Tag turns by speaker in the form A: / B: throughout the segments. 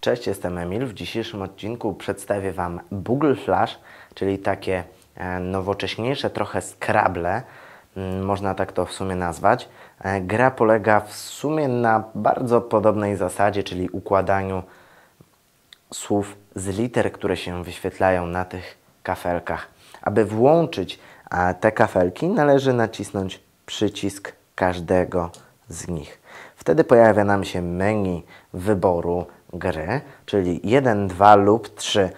A: Cześć, jestem Emil. W dzisiejszym odcinku przedstawię Wam Google Flash, czyli takie e, nowocześniejsze trochę Scrabble, mm, można tak to w sumie nazwać. E, gra polega w sumie na bardzo podobnej zasadzie, czyli układaniu słów z liter, które się wyświetlają na tych kafelkach. Aby włączyć e, te kafelki, należy nacisnąć przycisk każdego z nich. Wtedy pojawia nam się menu wyboru gry, czyli 1, 2 lub 3.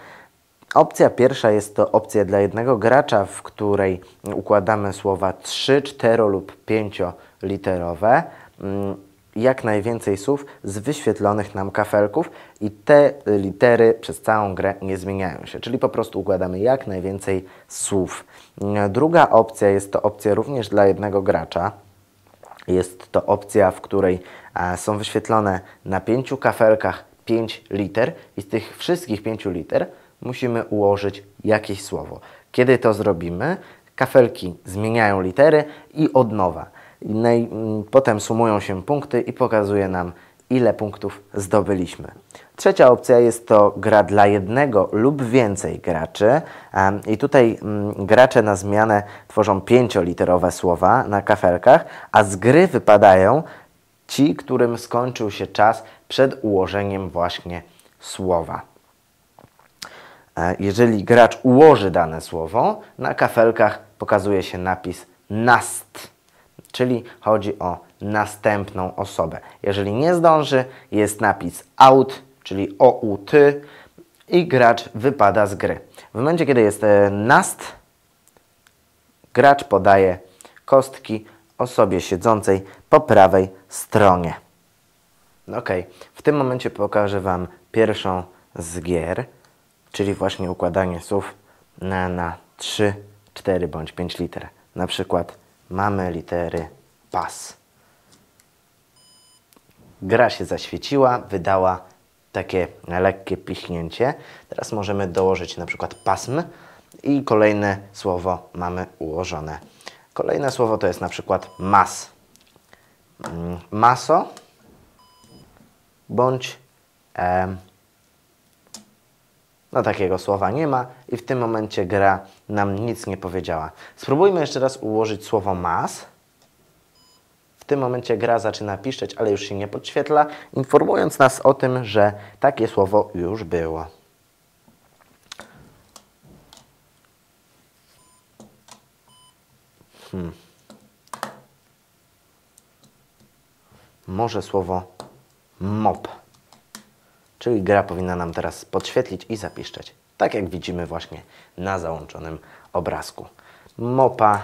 A: Opcja pierwsza jest to opcja dla jednego gracza, w której układamy słowa 3, 4 lub 5 literowe. Mm, jak najwięcej słów z wyświetlonych nam kafelków i te litery przez całą grę nie zmieniają się, czyli po prostu układamy jak najwięcej słów. Druga opcja jest to opcja również dla jednego gracza. Jest to opcja, w której są wyświetlone na pięciu kafelkach 5 liter i z tych wszystkich 5 liter musimy ułożyć jakieś słowo. Kiedy to zrobimy, kafelki zmieniają litery i od nowa. No i mm, potem sumują się punkty i pokazuje nam, ile punktów zdobyliśmy. Trzecia opcja jest to gra dla jednego lub więcej graczy. I tutaj mm, gracze na zmianę tworzą pięcioliterowe słowa na kafelkach, a z gry wypadają ci, którym skończył się czas przed ułożeniem właśnie słowa. E, jeżeli gracz ułoży dane słowo, na kafelkach pokazuje się napis NAST, czyli chodzi o następną osobę. Jeżeli nie zdąży, jest napis OUT, czyli OUT i gracz wypada z gry. W momencie, kiedy jest e, NAST, gracz podaje kostki osobie siedzącej po prawej stronie. Ok, w tym momencie pokażę Wam pierwszą z gier, czyli właśnie układanie słów na, na 3, 4 bądź 5 liter. Na przykład mamy litery pas. Gra się zaświeciła, wydała takie lekkie pichnięcie. Teraz możemy dołożyć na przykład pasm i kolejne słowo mamy ułożone. Kolejne słowo to jest na przykład mas. Mm, maso bądź e, no takiego słowa nie ma i w tym momencie gra nam nic nie powiedziała. Spróbujmy jeszcze raz ułożyć słowo mas. W tym momencie gra zaczyna piszczeć, ale już się nie podświetla, informując nas o tym, że takie słowo już było. Hmm. Może słowo mop. Czyli gra powinna nam teraz podświetlić i zapiszczeć. Tak jak widzimy właśnie na załączonym obrazku. Mopa.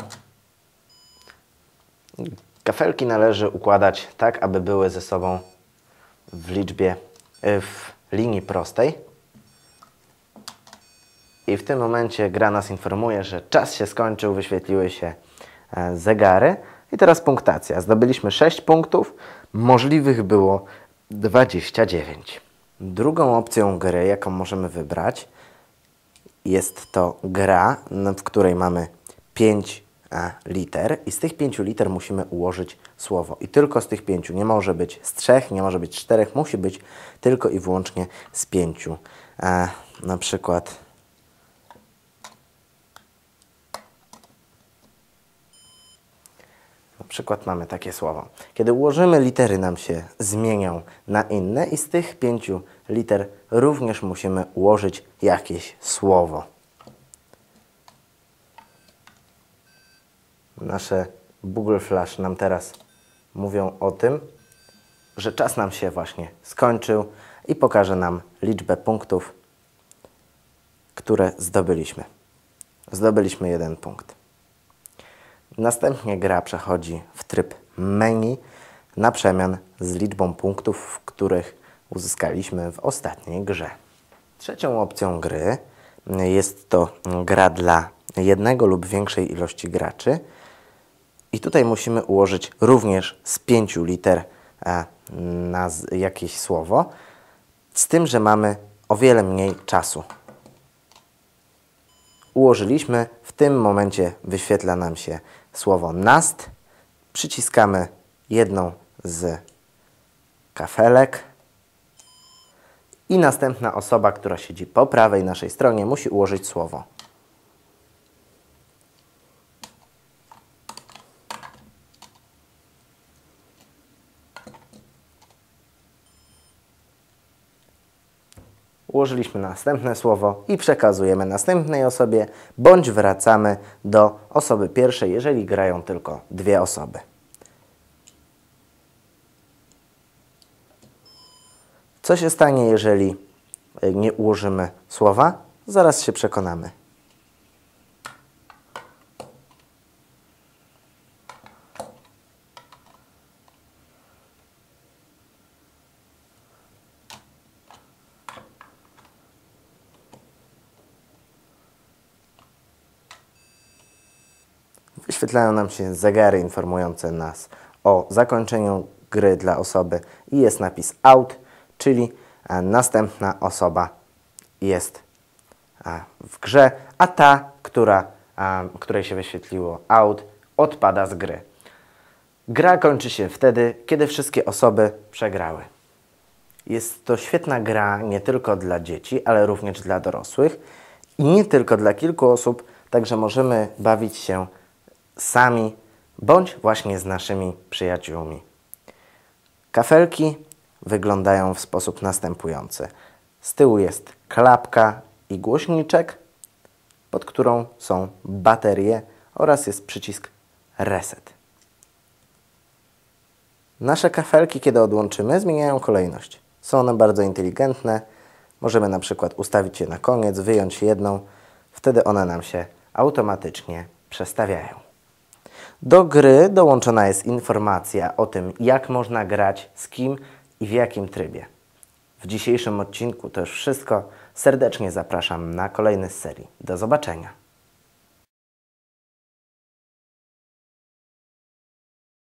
A: Kafelki należy układać tak, aby były ze sobą w liczbie, e, w linii prostej. I w tym momencie gra nas informuje, że czas się skończył, wyświetliły się zegary. I teraz punktacja. Zdobyliśmy 6 punktów, możliwych było 29. Drugą opcją gry, jaką możemy wybrać, jest to gra, w której mamy 5 liter i z tych 5 liter musimy ułożyć słowo. I tylko z tych 5. Nie może być z 3, nie może być z 4, musi być tylko i wyłącznie z 5. Na przykład Na przykład mamy takie słowo. Kiedy ułożymy litery nam się zmienią na inne i z tych pięciu liter również musimy ułożyć jakieś słowo. Nasze Google Flash nam teraz mówią o tym, że czas nam się właśnie skończył i pokaże nam liczbę punktów, które zdobyliśmy. Zdobyliśmy jeden punkt. Następnie gra przechodzi w tryb menu na przemian z liczbą punktów, których uzyskaliśmy w ostatniej grze. Trzecią opcją gry jest to gra dla jednego lub większej ilości graczy. I tutaj musimy ułożyć również z pięciu liter e, na jakieś słowo, z tym, że mamy o wiele mniej czasu. Ułożyliśmy, w tym momencie wyświetla nam się słowo nast, przyciskamy jedną z kafelek i następna osoba, która siedzi po prawej naszej stronie, musi ułożyć słowo. Ułożyliśmy następne słowo i przekazujemy następnej osobie, bądź wracamy do osoby pierwszej, jeżeli grają tylko dwie osoby. Co się stanie, jeżeli e, nie ułożymy słowa? Zaraz się przekonamy. Wyświetlają nam się zegary informujące nas o zakończeniu gry dla osoby i jest napis out, czyli e, następna osoba jest e, w grze, a ta, która, e, której się wyświetliło out, odpada z gry. Gra kończy się wtedy, kiedy wszystkie osoby przegrały. Jest to świetna gra nie tylko dla dzieci, ale również dla dorosłych i nie tylko dla kilku osób, także możemy bawić się sami bądź właśnie z naszymi przyjaciółmi. Kafelki wyglądają w sposób następujący. Z tyłu jest klapka i głośniczek, pod którą są baterie oraz jest przycisk reset. Nasze kafelki, kiedy odłączymy, zmieniają kolejność. Są one bardzo inteligentne. Możemy na przykład ustawić je na koniec, wyjąć jedną, wtedy one nam się automatycznie przestawiają. Do gry dołączona jest informacja o tym, jak można grać, z kim i w jakim trybie. W dzisiejszym odcinku to już wszystko. Serdecznie zapraszam na kolejny z serii. Do zobaczenia.